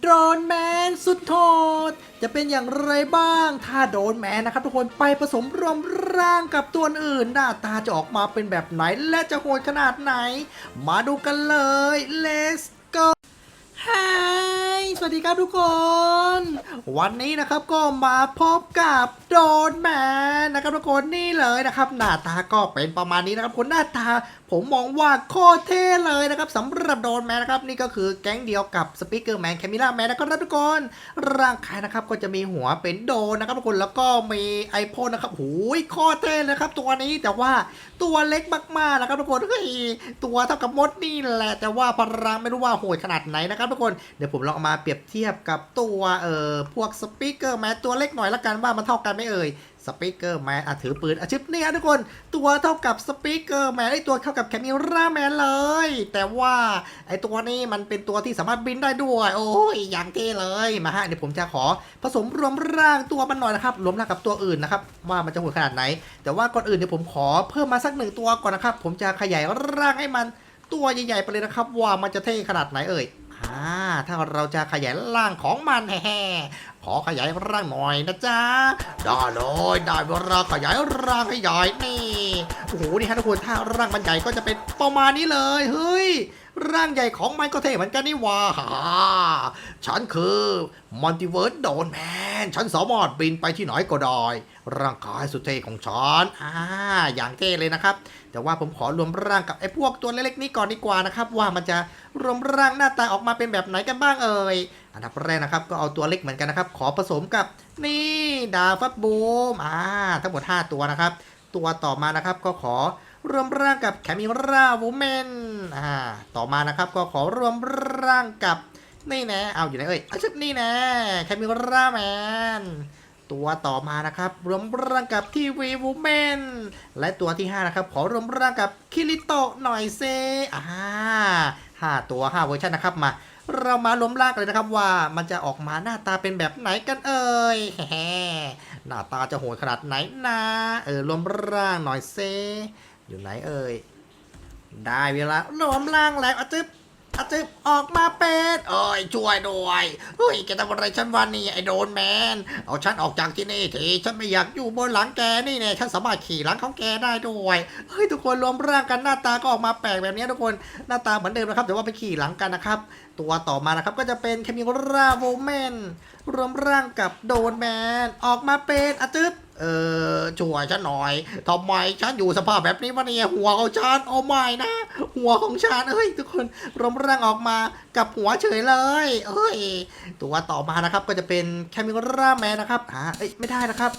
โดรนแมนสุดโทษ จะเป็นอย่างไรบ้าง ถ้าโดรนแมนนะครับทุกคนไปผสมรวมร่างกับตัวอื่น หน้าตาจะออกมาเป็นแบบไหน และจะโหดขนาดไหน มาดูกันเลย let's go ฮา สวัสดีครับทุกคน วันนี้นะครับก็มาพบกับโดนแมนนะครับทุกคนนี่เลยนะครับ หน้าตาก็เป็นประมาณนี้นะครับคนหน้าตา ผมมองว่าโคตรเท่เลยนะครับสำหรับโดนแมนนะครับนี่ก็คือแก๊งเดียวกับสปีกเกอร์แมนแคมิล่าแมนนะครับทุกคนร่างกายนะครับก็จะมีหัวเป็นโดนนะครับทุกคนแล้วก็มีไอโฟนนะครับหูยโคตรเท่เลยครับตัวนี้แต่ว่าตัวเล็กมากๆนะครับทุกคนเฮ้ยตัวเท่ากับมดนี่แหละ แต่ว่าพลังไม่รู้ว่าโหดขนาดไหนนะครับทุกคนเดี๋ยวผมลองเอามาาเปรียบเทียบกับตัวเอ่อพวกสปีกเกอร์แมนตัวเล็กหน่อยละกันว่ามันเท่ากันไหมเอ่ยสปีกเกอร์แมนอะถือปืนอะชิปเนี่ยทุกคนตัวเท่ากับสปีกเกอร์แมนไอตัวเท่ากับแคมิราแมนเลย แต่ว่าไอตัวนี้มันเป็นตัวที่สามารถบินได้ด้วย โอ้ยอย่างเท่เลยมาฮะเดี๋ยวผมจะขอผสมรวมร่างตัวมันหน่อยนะครับรวมร่างกับตัวอื่นนะครับว่ามันจะโหดขนาดไหน แต่ว่าก่อนอื่นเดี๋ยวผมขอเพิ่มมาสักหนึ่งตัวก่อนนะครับผมจะขยายร่างให้มันตัวใหญ่ๆไปเลยนะครับว่ามันจะเท่ขนาดไหนเอ่ย อ่า ถ้าเราจะขยายร่างของมันแฮ่ขอขยายร่างหน่อยนะจ๊ะ ได้เลยได้เวลาขยายร่างให้ใหญ่นี่ โอ้โห นี่ฮะทุกคนถ้าร่างมันใหญ่ก็จะเป็นประมาณนี้เลย เฮ้ย ร่างใหญ่ของมันก็เท่เหมือนกันนี่ว่าฮ่าฉันคือมัลติเวิร์สโดนแมน ฉันสามารถบินไปที่ไหนก็ได้ ร่างกายสุดเท่ของฉันอ่าอย่างเท่เลยนะครับ แต่ว่าผมขอรวมร่างกับไอ้พวกตัวเล็กๆนี้ก่อนดีกว่านะครับ ว่ามันจะรวมร่างหน้าตาออกมาเป็นแบบไหนกันบ้างเอ่ยอันดับแรกนะครับก็เอาตัวเล็กเหมือนกันนะครับ ขอผสมกับนี่ดาวฟับบูมอ่าทั้งหมด 5 ตัวนะครับ ตัวต่อมานะครับก็ขอรวมร่างกับแคมิราวูแมนอ่าต่อมานะครับก็ขอรวมร่างกับ นี่แนะเอาอยู่ไหนเอ่ยอาชิบนี่แนะแคมิราแมนตัวต่อมานะครับรวมร่างกับทีวีวูแมนและตัวที่ 5 นะครับ ขอรวมร่างกับคิริโตะหน่อยเซอ่าห้าตัว 5 เวอร์ชันนะครับมา เรามาล้มลากเลยนะครับว่ามันจะออกมาหน้าตาเป็นแบบไหนกันเอ่ยแฮ่หน้าตาจะโหดขนาดไหนนะเออล้มร่างหน่อยเซอยู่ไหนเอ่ยได้เวลาล้มร่างแล้วอะจึ๊บ อะจึบออกมาเป็นเอ้ยช่วยด้วยเฮ้ยแกทำอะไรฉันวันนี้ไอ้โดนแมน เอาฉันออกจากที่นี่ทีฉันไม่อยากอยู่บนหลังแกนี่แน่ฉันสามารถขี่หลังของแกได้ด้วยเฮ้ยทุกคนรวมร่างกันหน้าตาก็ออกมาแปลกแบบนี้ทุกคนหน้าตาเหมือนเดิมนะครับแต่ว่าไปขี่หลังกันนะครับ ตัวต่อมานะครับก็จะเป็นแคมิราโวแมนรวมร่างกับโดนแมนออกมาเป็นอะจึ๊บ เออช่วยฉันหน่อยทำไมฉันอยู่สภาพแบบนี้วะเนี่ยหัวของฉันโอ้ไม่นะ หัวของฉันเอ้ยทุกคนรมร่างออกมากับหัวเฉยเลยเอ้ยตัวต่อมานะครับก็จะเป็นแคมิราแมนนะครับอ่าเอ้ยไม่ได้นะครับ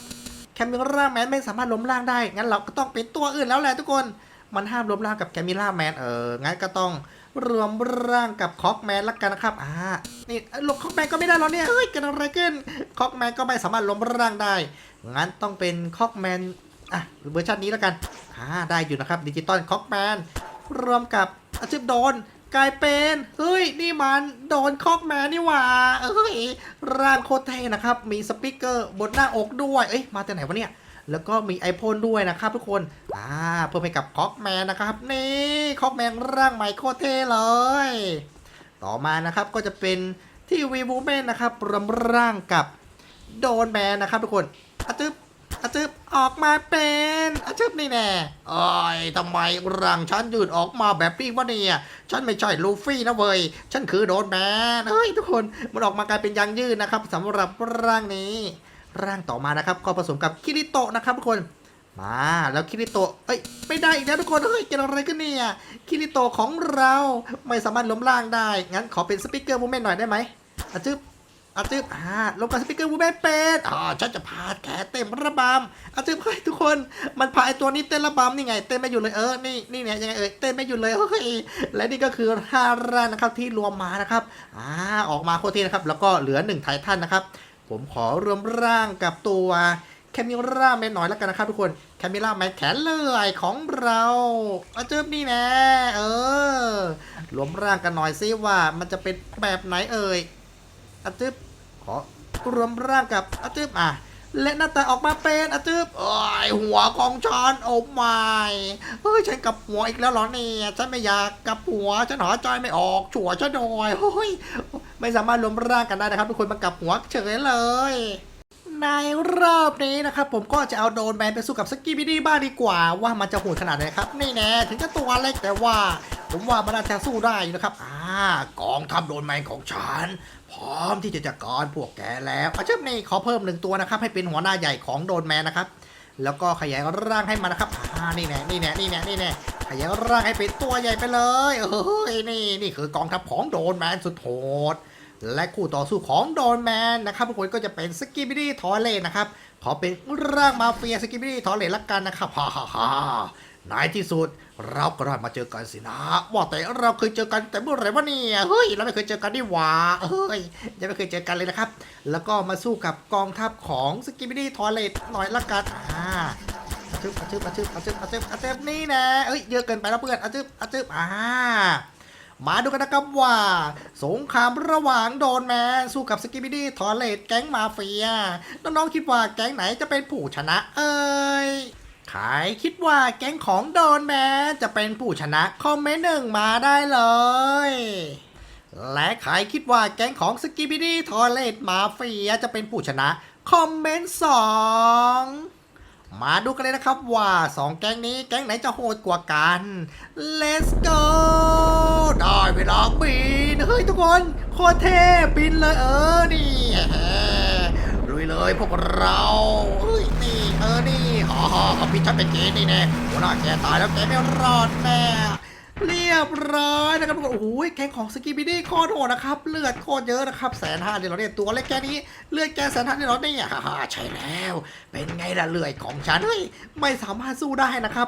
แคมิราแมนไม่สามารถล้มร่างได้งั้นเราก็ต้องเป็นตัวอื่นแล้วแหละทุกคนมันห้ามล้มร่างกับแคมิราแมนเอองั้นก็ต้อง รวมร่างกับคอกแมนละกันนะครับอ่านี่ลงคอกแมนก็ไม่ได้แล้วเนี่ยเฮ้ยเกิดอะไรขึ้นคอกแมนก็ไม่สามารถล้มร่างได้งั้นต้องเป็นคอกแมนอะเวอร์ชันนี้แล้วกันอ่าได้อยู่นะครับดิจิตอลคอกแมนรวมกับอาชิบโดนกลายเป็นเฮ้ยนี่มันโดนคอกแมนนี่หว่าเอ้ยร่างโคตรเท่นะครับ มีสปีกเกอร์บนหน้าอกด้วย เอ้ยมาจากไหนวะเนี่ย แล้วก็มี iPhone ด้วยนะครับทุกคนอ่าเพิ่มให้กับคอกแมนนะครับ นี่คอกแมนร่างใหม่โคตรเท่เลย ต่อมานะครับก็จะเป็นที่วีบูเมนนะครับรวมร่างกับโดนแมนนะครับทุกคนอะจึบอะจึบออกมาเป็นอะจึบนี่แน่โอ้ยทำไมร่างฉันยืดออกมาแบบนี้วะเนี่ย ฉันไม่ใช่ลูฟี่นะเว้ย ฉันคือโดนแมนเฮ้ยทุกคนมันออกมากลายเป็นยางยืดนะครับสำหรับร่างนี้ ร่างต่อมานะครับ ก็ผสมกับคิริโตะนะครับทุกคน มาแล้วคิริโตะเอ้ยไม่ได้อีกแล้วทุกคนเฮ้ยเกิดอะไรขึ้นเนี่ยคิริโตะของเราไม่สามารถล้มล่างได้ งั้นขอเป็นสปิเกอร์มูเมนต์หน่อยได้ไหมอะจึ๊บอะจึ๊บอ่าลงกับสปิเกอร์มูเมนเป็ดอ่าฉันจะพาแกเต้นระบำอะจึ๊บเฮ้ยทุกคน มันพาไอตัวนี้เต้นระบำนี่ไง เต้นไม่หยุดเลยเออ นี่นี่เนี่ยยังไงเอ่ยเต้นไม่หยุดเลยเฮ้ยและนี่ก็คือห้าร่างนะครับที่รวมมานะครับ อ่าออกมาโคตรเท่นะครับ แล้วก็เหลือหนึ่งไททันนะครับ ผมขอรวมร่างกับตัวแคมิราแมนหน่อยแล้วกันนะครับทุกคนแคมิราแมนแขนเลื่อยของเราอาเจิบนี่แน่เออรวมร่างกันหน่อยซิว่ามันจะเป็นแบบไหนเอ่ยอาจึบขอรวมร่างกับอาจึบอะและหน้าตาออกมาเป็นอาจึบเอ้ยหัวของฉันโอ้ไม่เฮ้ยฉันกับหัวอีกแล้วเหรอเนี่ยฉันไม่อยากกับหัวฉันหาใจไม่ออก ชัวฉันหน่อยเฮ้ย ไม่สามารถรวมร่างกันได้นะครับทุกคนมากับหัวเฉยเลย ในรอบนี้นะครับผมก็จะเอาโดนแมนไปสู้กับสกิบิดี้บ้างดีกว่า ว่ามันจะโหดขนาดไหนครับนี่แน่ถึงจะตัวเล็กแต่ว่า ผมว่ามันน่าจะสู้ได้อยู่นะครับอ่ากองทัพโดนแมนของฉันพร้อมที่จะจัดการพวกแกแล้วอาเชิบนี่ขอเพิ่มหนึ่งตัวนะครับให้เป็นหัวหน้าใหญ่ของโดนแมนนะครับแล้วก็ขยายร่างให้มันนะครับอ่านี่แน่นี่แน่นี่แน่นี่แน่ขยายร่างให้เป็นตัวใหญ่ไปเลย เอ้ย นี่ นี่คือกองทัพของโดนแมนสุดโหด และคู่ต่อสู้ของโดนแมนนะครับทุกคนก็จะเป็นสกิบิดี้ทอร์เลนนะครับ ขอเป็นร่างมาเฟียสกิบิดี้ทอร์เลนละกันนะครับฮ่าฮ่าฮ่าในที่สุดเราก็ได้มาเจอกันสินะ ว่าแต่เราเคยเจอกันแต่เมื่อไหร่วะเนี่ยเฮ้ยเราไม่เคยเจอกันนี่หว่าเฮ้ยยังไม่เคยเจอกันเลยนะครับ แล้วก็มาสู้กับกองทัพของสกิบิดี้ทอร์เลนหน่อยละกันอ่าอาจึบอาจึบอาจึบอาจึบอาจึบอาจึบนี่นะเอ้ยเยอะเกินไปแล้วเพื่อนอาจึบอาจึบอ่า มาดูกันนะครับว่า สงครามระหว่างโดนแมนสู้กับสกิบิดี้ทอร์เลตแก๊งมาเฟีย น้องๆคิดว่าแก๊งไหนจะเป็นผู้ชนะเอ้ยใครคิดว่าแก๊งของโดนแมนจะเป็นผู้ชนะคอมเมนต์หนึ่งมาได้เลย และใครคิดว่าแก๊งของสกิบิดี้ทอร์เลตมาเฟียจะเป็นผู้ชนะคอมเมนต์สอง มาดูกันเลยนะครับว่า 2 แก๊งนี้แก๊งไหนจะโหดกว่ากัน Let's go ได้เวลาบิน เฮ้ยทุกคนโคตรเท่บินเลยเออ นี่ลุยเลยพวกเราเฮ้ยนี่เออ นี่ฮ่าฮ่าพี่ชัดเป็นเกนี่แน่หัวหน้าแกตายแล้วแกไม่รอดแน่ เรียบร้อยนะครับทุกคนโอ้โหแกงของสกิบิดี้โคตรโหดนะครับ เลือดโคตรเยอะนะครับแสนห้าเดี๋ยวเราเนี่ยตัวเล็กแค่นี้เลือดแกแสนห้าเดี๋ยวเราเนี่ยฮ่าใช่แล้ว เป็นไงล่ะเลือดของฉันเฮ้ยไม่สามารถสู้ได้นะครับ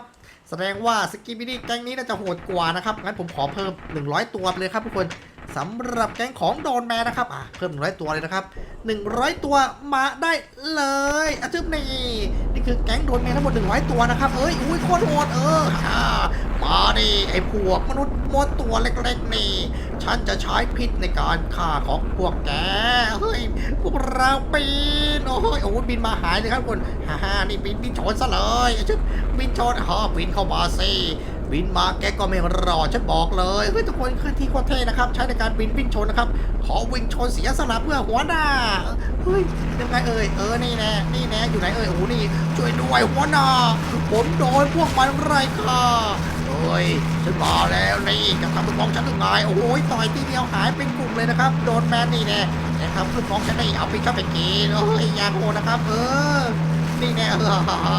แสดงว่าสกิบิดี้แกงนี้น่าจะโหดกว่านะครับงั้นผมขอเพิ่ม 100 ตัวเลยครับทุกคนสำหรับแก๊งของโดนแมนนะครับ อะ เพิ่ม 100 ตัวเลยนะครับ 100 ตัวมาได้เลยอะจึ๊บนี่นี่คือแก๊งโดนแมนทั้งหมด 100 ตัวนะครับ เอ้ย อุ้ยโคตรโหดเออ มาดิไอ้พวกมนุษย์มดตัวเล็กๆนี่ ฉันจะใช้พิษในการฆ่าของพวกแก เฮ้ย พวกเราปีน โอ้ยโอ้บินมาหายเลยครับทุกคนฮ่าฮ่านี่บินบินชนซะเลยชึบบินชนฮ่าบินเข้ามาสิบินมาแกก็ไม่รอฉันบอกเลยเฮ้ยทุกคนเคลื่อนที่โคตรเท่นะครับ ใช้ในการบินวิ่งชนนะครับ ขอวิ่งชนเสียสละเพื่อหัวหน้าเฮ้ยยังไงเอ่ยเออนี่แน่นี่แน่อยู่ไหนเอ่ยโอ้โหนี่ช่วยด้วยหัวหน้าผมโดนพวกมันไล่ฆ่า เฮ้ยฉันมาแล้วนี่จะทำลูกน้องฉันถึงไงโอ้โหต่อยทีเดียวหายเป็นกลุ่มเลยนะครับ โดนแมนนี่แน่แต่ทำลูกน้องฉันได้เอาไปชอบไปกินเอ้ยอยาโหนะครับ เออนี่แน่เอ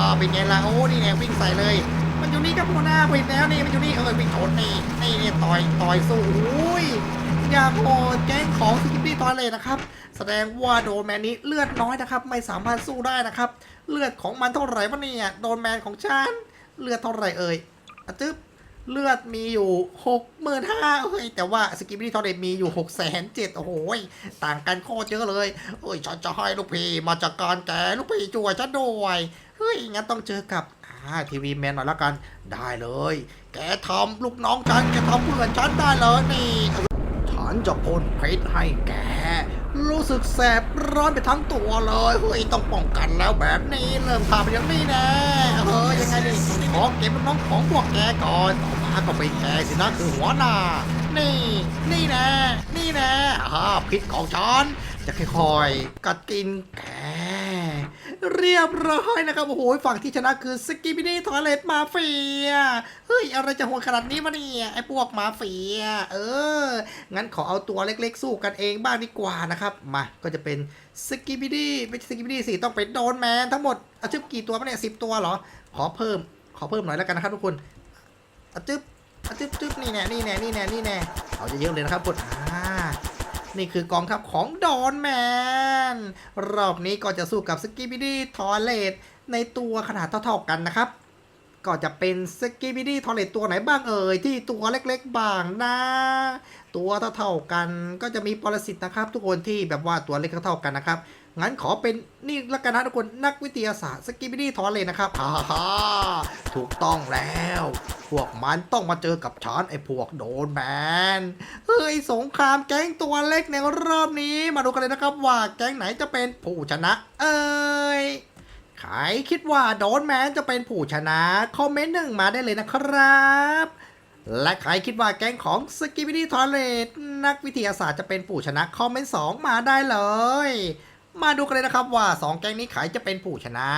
อเป็นไงล่ะโอ้นี่แน่วิ่งใส่เลย มันอยู่นี่ครับหัวหน้าไปแล้วนี่มันอยู่นี่เออวิ่งชนนี่นี่นี่ต่อยต่อยสู้โอ้ยอยากโหแก๊งของสกิปปี้ทอยเลยนะครับแสดงว่าโดนแมนนี้เลือดน้อยนะครับ ไม่สามารถสู้ได้นะครับ เลือดของมันเท่าไหร่วะเนี่ยโดนแมนของฉันเลือดเท่าไหร่เอ่ยอจึ๊บ เลือดมีอยู่หกหมื่นห้าเฮ้ย แต่ว่าสกิปปี้ทอร์เรมีอยู่หกแสนเจ็ดโอ้โหยต่างกันโคตรเยอะเลยเอ้ย ฉันจะให้ลูกพี่มาจากการแกลูกพี่ช่วยฉันด้วย เฮ้ย งั้นต้องเจอกับอ่าทีวีแมนหน่อยละกัน ได้เลย แกทำลูกน้องฉันแกทำเพื่อนฉันได้เลยนี่ ฉันจะพ่นพิษให้แก รู้สึกแสบร้อนไปทั้งตัวเลย เฮ้ย ต้องป้องกันแล้วแบบนี้ เริ่มพาไปอย่างนี้แน่ เฮ้ยยังไงนี่ขอเก็บลูกน้องของพวกแกก่อนต่อมาก็เป็นแกสินะคือหัวหน้า นี่ นี่แน่นี่แน่อ่าพิษของฉันจะค่อยๆกัดกินแกเรียบร้อยนะครับ โอ้โห ฝั่งที่ชนะคือสกิบิดี้ทอเลตมาเฟีย เฮ้ย อะไรจะโหดขนาดนี้มาเนี่ย ไอ้พวกมาเฟีย เออ งั้นขอเอาตัวเล็กๆ สู้กันเองบ้างดีกว่านะครับ มา ก็จะเป็นสกิบิดี้ไม่ใช่สกิบิดี้สิ ต้องเป็นโดนแมนทั้งหมดอาจึบกี่ตัวมาเนี่ยสิบตัวเหรอ ขอเพิ่ม ขอเพิ่มหน่อยแล้วกันนะครับทุกคนอาจึบอาจึบจึบนี่แน่นี่แน่นี่แน่นี่แน่เอาเยอะๆเลยนะครับทุกคนอ่านี่คือกองทัพของดอนแมน รอบนี้ก็จะสู้กับสกิบิดี้ทอร์เลตในตัวขนาดเท่าๆกันนะครับ ก็จะเป็นสกิบิดี้ทอร์เลตตัวไหนบ้างเอ่ย ที่ตัวเล็กๆบ้างนะ ตัวเท่าๆกันก็จะมีปรสิตนะครับ ทุกคนที่แบบว่าตัวเล็กเท่าๆกันนะครับ งั้นขอเป็นนี่ละกันนะทุกคนนักวิทยาศาสตร์สกิบิดี้ทอร์เลตนะครับฮ่าฮถูกต้องแล้ว พวกมันต้องมาเจอกับฉันไอ้พวกโดนแมนเฮ้ยสงครามแก๊งตัวเล็กในรอบนี้ มาดูกันเลยนะครับว่าแก๊งไหนจะเป็นผู้ชนะ เอ้ยใครคิดว่าโดนแมนจะเป็นผู้ชนะคอมเมนต์หนึ่งมาได้เลยนะครับ และใครคิดว่าแก๊งของสกิ b ิ d ี t ทอเลตนักวิทยาศาสตร์จะเป็นผู้ชนะคอมเมนต์สองมาได้เลย มาดูกันเลยนะครับว่า 2 แก๊งนี้ใครจะเป็นผู้ชนะ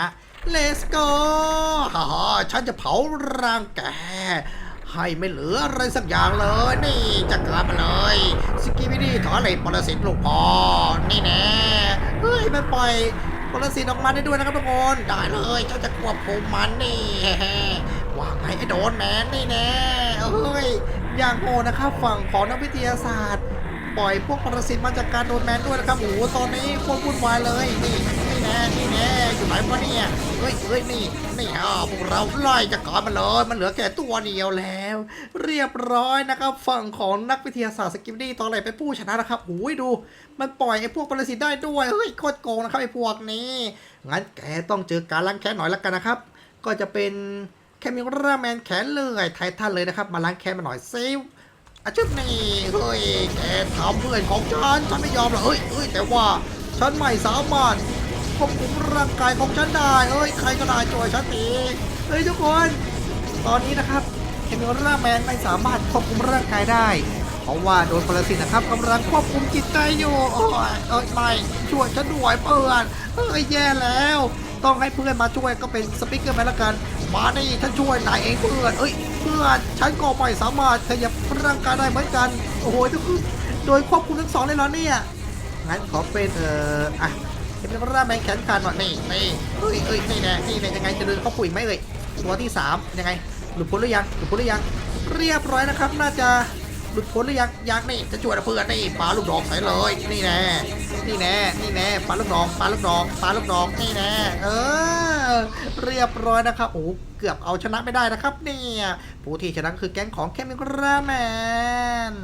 Let's go ฮ่าฉันจะเผาร่างแก ให้ไม่เหลืออะไรสักอย่างเลย นี่จัดการมาเลย สกิ b ิ d ี t ทอ l เลตปรสิตลูกพอนี่แน่เฮ้ยมันปล่อยปรสิตออกมาได้ด้วยนะครับทุกคนได้เลยเจ้าจะควบคุมมันนี่ว่าไงไอ้โดนแมนนี่แน่เอ้ยอย่างโหดนะครับฝั่งของนักวิทยาศาสตร์ ปล่อยพวกปรสิตมาจากการโดนแมนด้วยนะครับโอ้โหตอนนี้พวกวุ่นวายเลยนี่นี่แน่นี่แน่อยู่ไหนวะเนี่ยเฮ้ยเฮ้ยนี่นี่อ่าพวกเราไล่จากการมันเลยมันเหลือแค่ตัวเดียวแล้ว เรียบร้อยนะครับฝั่งของนักวิทยาศาสตร์สกิปดี้ตอนไหนเป็นผู้ชนะนะครับโอ้ยดู มันปล่อยไอ้พวกปรสิตได้ด้วยเฮ้ยโคตรโกงนะครับไอ้พวกนี้งั้นแกต้องเจอการล้างแค้นหน่อยละกันนะครับ ก็จะเป็นแคมิราแมนแขนเลยไททันเลยนะครับ มาล้างแค้นมาหน่อยซิ อาชุบนี่เฮ้ยแกทำเพื่อนของฉันฉันไม่ยอมหรอกเฮ้ยเฮ้ยแต่ว่าฉันไม่สามารถควบคุมร่างกายของฉันได้เฮ้ยใครก็ได้ช่วยฉันทีเฮ้ยทุกคน ตอนนี้นะครับแคมิร่าแมนไม่สามารถควบคุมร่างกายได้ เพราะว่าโดนปรสิตนะครับกำลังควบคุมจิตใจอยู่โอ้ยเอ้ยไม่ช่วยฉันด้วยเพื่อนเฮ้ยแย่แล้ว ต้องให้เพื่อนมาช่วยก็เป็นสปิเกอร์แมนละกัน มานี่ฉันช่วยนายเองเพื่อนเอ้ย เพื่อนฉันก็ไม่สามารถขยับร่างกายได้เหมือนกัน โอ้โหทุกคนโดยควบคุมทั้งสองเลยเหรอเนี่ยงั้นขอเป็นเอ่ออะเป็นร่างแมงแขนขาดหน่อยนี่นี่เอ้ยเอ้ยนี่แน่นี่แน่ยังไงจะเดินเข้าปุ๋ยไหมเอ่ยตัวที่สามยังไง หลุดพ้นหรือยังหลุดพ้นหรือยัง เรียบร้อยนะครับ น่าจะ หลุดพ้นหรือยังยังนี่จะช่วยเพื่อนนี่ปลาลูกดอกใส่เลย นี่แน่นี่แน่นี่แน่ปลาลูกดอกปลาลูกดอกปลาลูกดอกนี่แน่เออ เรียบร้อยนะครับโอ้เกือบเอาชนะไม่ได้นะครับ เนี่ยผู้ที่ชนะคือแก๊งของแคมิราแมน